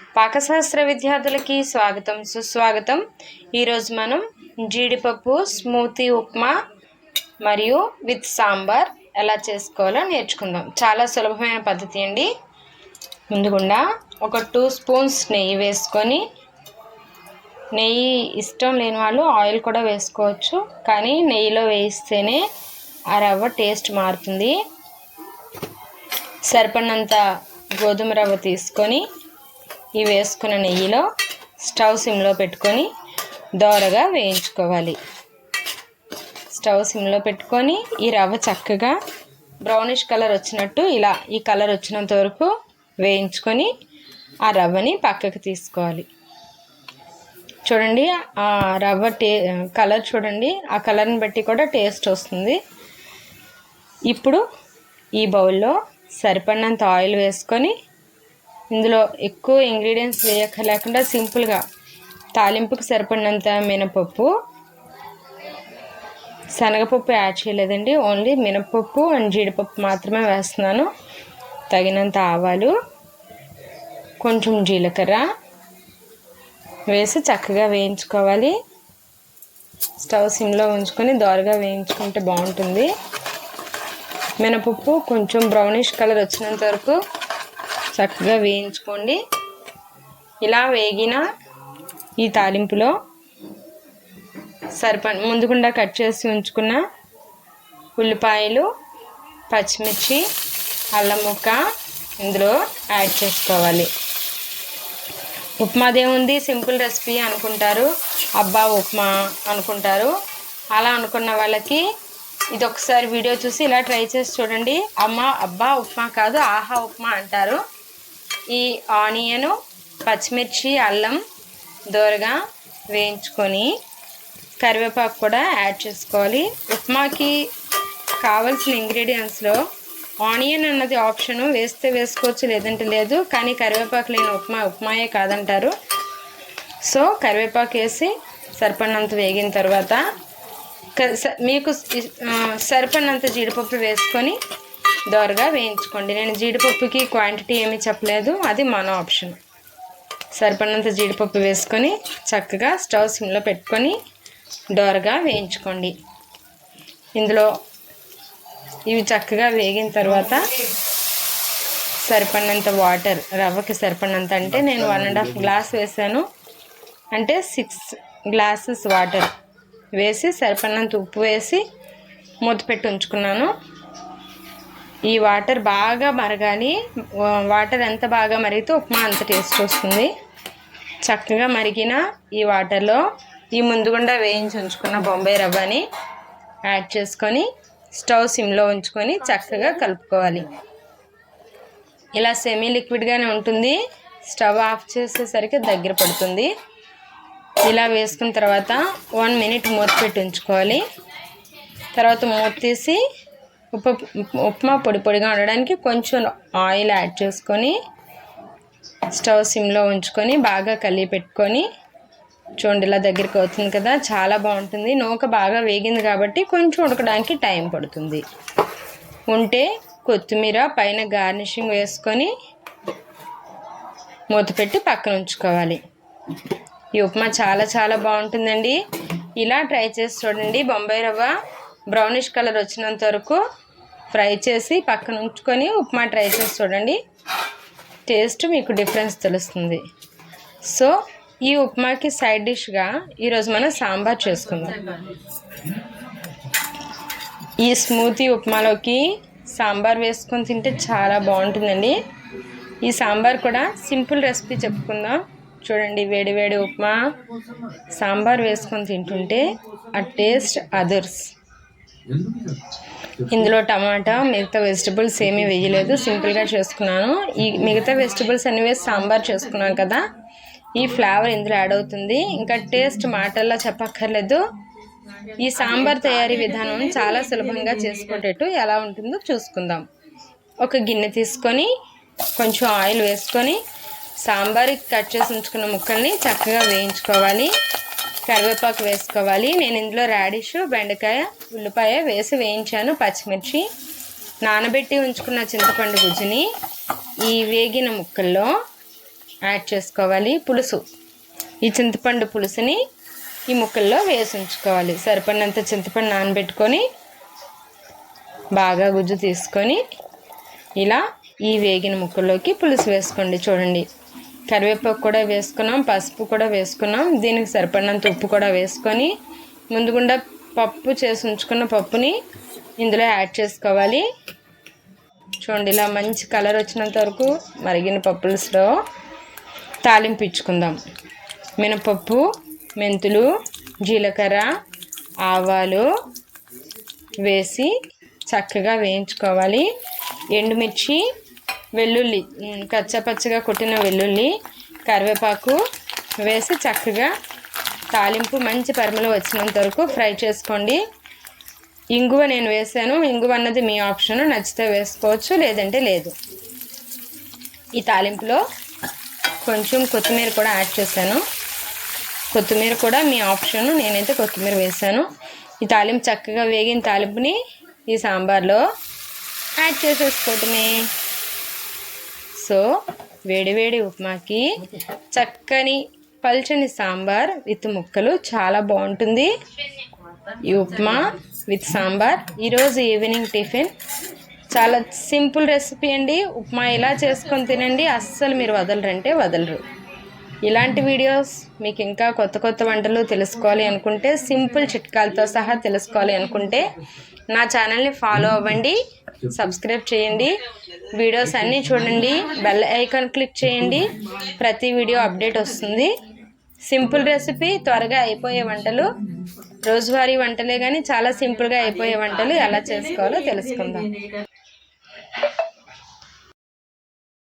పాకశాస్త్ర విద్యార్థులకి స్వాగతం సుస్వాగతం. ఈరోజు మనం జీడిపప్పు స్మూతీ ఉప్మా మరియు విత్ సాంబార్ ఎలా చేసుకోవాలో నేర్చుకుందాం. చాలా సులభమైన పద్ధతి అండి. ముందుగుండా ఒక టూ స్పూన్స్ నెయ్యి వేసుకొని నెయ్యి ఇష్టం లేని వాళ్ళు ఆయిల్ కూడా వేసుకోవచ్చు కానీ నెయ్యిలో వేయిస్తేనే ఆ రవ్వ టేస్ట్ మారుతుంది. సరిపడినంత గోధుమ రవ్వ తీసుకొని ఈ వేసుకున్న నెయ్యిలో స్టవ్ సిమ్లో పెట్టుకొని దోరగా వేయించుకోవాలి. స్టవ్ సిమ్లో పెట్టుకొని ఈ రవ్వ చక్కగా బ్రౌనిష్ కలర్ వచ్చినట్టు ఇలా ఈ కలర్ వచ్చినంత వరకు వేయించుకొని ఆ రవ్వని పక్కకు తీసుకోవాలి. చూడండి ఆ రవ్వ టే కలర్ చూడండి ఆ కలర్ని బట్టి కూడా టేస్ట్ వస్తుంది. ఇప్పుడు ఈ బౌల్లో సరిపడినంత ఆయిల్ వేసుకొని ఇందులో ఎక్కువ ఇంగ్రీడియంట్స్ వేయక లేకుండా సింపుల్గా తాలింపుకి సరిపడినంత మినపప్పు శనగపప్పు యాడ్ చేయలేదండి ఓన్లీ మినపప్పు అండ్ జీడిపప్పు మాత్రమే వేస్తున్నాను. తగినంత ఆవాలు కొంచెం జీలకర్ర వేసి చక్కగా వేయించుకోవాలి. స్టవ్ సిమ్లో ఉంచుకొని దోరగా వేయించుకుంటే బాగుంటుంది. మినపప్పు కొంచెం బ్రౌనిష్ కలర్ వచ్చినంత వరకు చక్కగా వేయించుకోండి. ఇలా వేగిన ఈ తాలింపులో సరిప ముందుకుండా కట్ చేసి ఉంచుకున్న ఉల్లిపాయలు పచ్చిమిర్చి అల్లం ముక్క ఇందులో యాడ్ చేసుకోవాలి. ఉప్మాదేముంది సింపుల్ రెసిపీ అనుకుంటారు. అబ్బా ఉప్మా అనుకుంటారు. అలా అనుకున్న వాళ్ళకి ఇది ఒకసారి వీడియో చూసి ఇలా ట్రై చేసి చూడండి. అమ్మ అబ్బా ఉప్మా కాదు ఆహా ఉప్మా అంటారు. ఈ ఆనియను పచ్చిమిర్చి అల్లం దోరగా వేయించుకొని కరివేపాకు కూడా యాడ్ చేసుకోవాలి. ఉప్మాకి కావలసిన ఇంగ్రీడియంట్స్లో ఆనియన్ అన్నది ఆప్షను. వేస్తే వేసుకోవచ్చు లేదంటే లేదు. కానీ కరివేపాకు లేని ఉప్మా ఉప్మాయే కాదంటారు. సో కరివేపాకు వేసి సరిపడినంత వేగిన తర్వాత మీకు సరిపడినంత జీడిపప్పు వేసుకొని దోరగా వేయించుకోండి. నేను జీడిపప్పుకి క్వాంటిటీ ఏమీ చెప్పలేదు. అది మన ఆప్షన్ సరిపడినంత జీడిపప్పు వేసుకొని చక్కగా స్టవ్ సిమ్లో పెట్టుకొని దోరగా వేయించుకోండి. ఇందులో ఇవి చక్కగా వేగిన తర్వాత సరిపడినంత వాటర్ రవ్వకి సరిపడినంత అంటే నేను వన్ అండ్ హాఫ్ గ్లాస్ వేసాను. అంటే సిక్స్ గ్లాసెస్ వాటర్ వేసి సరిపడినంత ఉప్పు వేసి మూత పెట్టి ఉంచుకున్నాను. ఈ వాటర్ బాగా మరగాలి. వాటర్ ఎంత బాగా మరిగితే ఉప్మా అంత టేస్ట్ వస్తుంది. చక్కగా మరిగిన ఈ వాటర్లో ఈ ముందుగుండా వేయించి ఉంచుకున్న బొంబాయి రవ్వని యాడ్ చేసుకొని స్టవ్ సిమ్లో ఉంచుకొని చక్కగా కలుపుకోవాలి. ఇలా సెమీ లిక్విడ్గానే ఉంటుంది. స్టవ్ ఆఫ్ చేసేసరికి దగ్గర పడుతుంది. ఇలా వేసుకున్న తర్వాత వన్ మినిట్ మూత పెట్టి ఉంచుకోవాలి. తర్వాత మూత తీసి ఉప్పు ఉప్మా పొడి పొడిగా ఉండడానికి కొంచెం ఆయిల్ యాడ్ చేసుకొని స్టవ్ సిమ్లో ఉంచుకొని బాగా కలిపి పెట్టుకొని చూడండి ఇలా దగ్గరికి అవుతుంది కదా చాలా బాగుంటుంది. నూక బాగా వేగింది కాబట్టి కొంచెం ఉడకడానికి టైం పడుతుంది. ఉంటే కొత్తిమీర పైన గార్నిషింగ్ వేసుకొని మూత పెట్టి పక్కన ఉంచుకోవాలి. ఈ ఉప్మా చాలా చాలా బాగుంటుందండి. ఇలా ట్రై చేసి చూడండి. బొంబాయి రవ్వ బ్రౌనిష్ కలర్ వచ్చినంత వరకు ఫ్రై చేసి పక్కన ఉంచుకొని ఉప్మా ట్రై చేసి చూడండి. టేస్ట్ మీకు డిఫరెన్స్ తెలుస్తుంది. సో ఈ ఉప్మాకి సైడ్ డిష్గా ఈరోజు మనం సాంబార్ చేసుకుందాం. ఈ స్మూతీ ఉప్మాలోకి సాంబార్ వేసుకొని తింటే చాలా బాగుంటుందండి. ఈ సాంబార్ కూడా సింపుల్ రెసిపీ చెప్పుకుందాం. చూడండి వేడి వేడి ఉప్మా. సాంబార్ వేసుకొని తింటుంటే ఆ టేస్ట్ అదర్స్. ఇందులో టమాటా మిగతా వెజిటబుల్స్ ఏమీ వేయలేదు. సింపుల్గా చేసుకున్నాను. ఈ మిగతా వెజిటబుల్స్ అనేవి సాంబార్ చేసుకున్నాను కదా. ఈ ఫ్లేవర్ ఇందులో యాడ్ అవుతుంది. ఇంకా టేస్ట్ మాటల్లో చెప్పక్కర్లేదు. ఈ సాంబార్ తయారీ విధానం చాలా సులభంగా చేసుకునేటట్టు ఎలా ఉంటుందో చూసుకుందాం. ఒక గిన్నె తీసుకొని కొంచెం ఆయిల్ వేసుకొని సాంబార్కి కట్ చేసి ఉంచుకున్న ముక్కల్ని చక్కగా వేయించుకోవాలి. కరివేపాకు వేసుకోవాలి. నేను ఇందులో రాడిష్ బెండకాయ ఉల్లిపాయ వేసి వేయించాను పచ్చిమిర్చి నానబెట్టి ఉంచుకున్న చింతపండు గుజ్జుని ఈ వేగిన ముక్కల్లో యాడ్ చేసుకోవాలి. పులుసు. ఈ చింతపండు పులుసుని ఈ ముక్కల్లో వేసి ఉంచుకోవాలి. సరిపడినంత చింతపండు నానబెట్టుకొని బాగా గుజ్జు తీసుకొని ఇలా ఈ వేగిన ముక్కల్లోకి పులుసు వేసుకోండి. చూడండి. కరివేపాకు కూడా వేసుకున్నాం పసుపు కూడా వేసుకున్నాం. దీనికి సరిపడినంత ఉప్పు కూడా వేసుకొని ముందుగుండా పప్పు చేసి ఉంచుకున్న పప్పుని ఇందులో యాడ్ చేసుకోవాలి. చూడండి ఇలా మంచి కలర్ వచ్చినంత వరకు మరిగిన పప్పులుస్లో తాలింపు ఇచ్చుకుందాం. మినపప్పు మెంతులు జీలకర్ర ఆవాలు వేసి చక్కగా వేయించుకోవాలి. ఎండుమిర్చి వెల్లుల్లి ఉమ్, కచ్చపచ్చగా కొట్టిన వెల్లుల్లి కరివేపాకు వేసి చక్కగా తాలింపు మంచి పరిమళం వచ్చినంత వరకు ఫ్రై చేసుకోండి. ఇంగువ నేను వేసాను. ఇంగువ అన్నది మీ ఆప్షన్. నచ్చితే వేసుకోవచ్చు లేదంటే లేదు. ఈ తాలింపులో కొంచెం కొత్తిమీర కూడా యాడ్ చేశాను. కొత్తిమీర కూడా మీ ఆప్షన్. నేనైతే కొత్తిమీర వేసాను. ఈ తాలింపు చక్కగా వేగిన తాలింపుని ఈ సాంబార్లో యాడ్ చేసేసుకోవటమే. సో వేడివేడి ఉప్మాకి చక్కని పల్చని సాంబార్ విత్ ముక్కలు చాలా బాగుంటుంది. ఈ ఉప్మా విత్ సాంబార్. ఈరోజు ఈవినింగ్ టిఫిన్ చాలా సింపుల్ రెసిపీ అండి. ఉప్మా ఇలా చేసుకొని తినండి. అస్సలు మీరు వదలరంటే వదలరు. ఇలాంటి వీడియోస్ మీకు ఇంకా కొత్త కొత్త వంటలు తెలుసుకోవాలి అనుకుంటే సింపుల్ చిట్కాలతో సహా తెలుసుకోవాలి అనుకుంటే నా ఛానల్ని ఫాలో అవ్వండి. సబ్స్క్రైబ్ చేయండి. వీడియోస్ అన్నీ చూడండి. బెల్ ఐకాన్ క్లిక్ చేయండి. ప్రతి వీడియో అప్డేట్ వస్తుంది. సింపుల్ రెసిపీ త్వరగా అయిపోయే వంటలు. రోజువారీ వంటలే కానీ చాలా సింపుల్గా అయిపోయే వంటలు ఎలా చేసుకోవాలో తెలుసుకుందాం.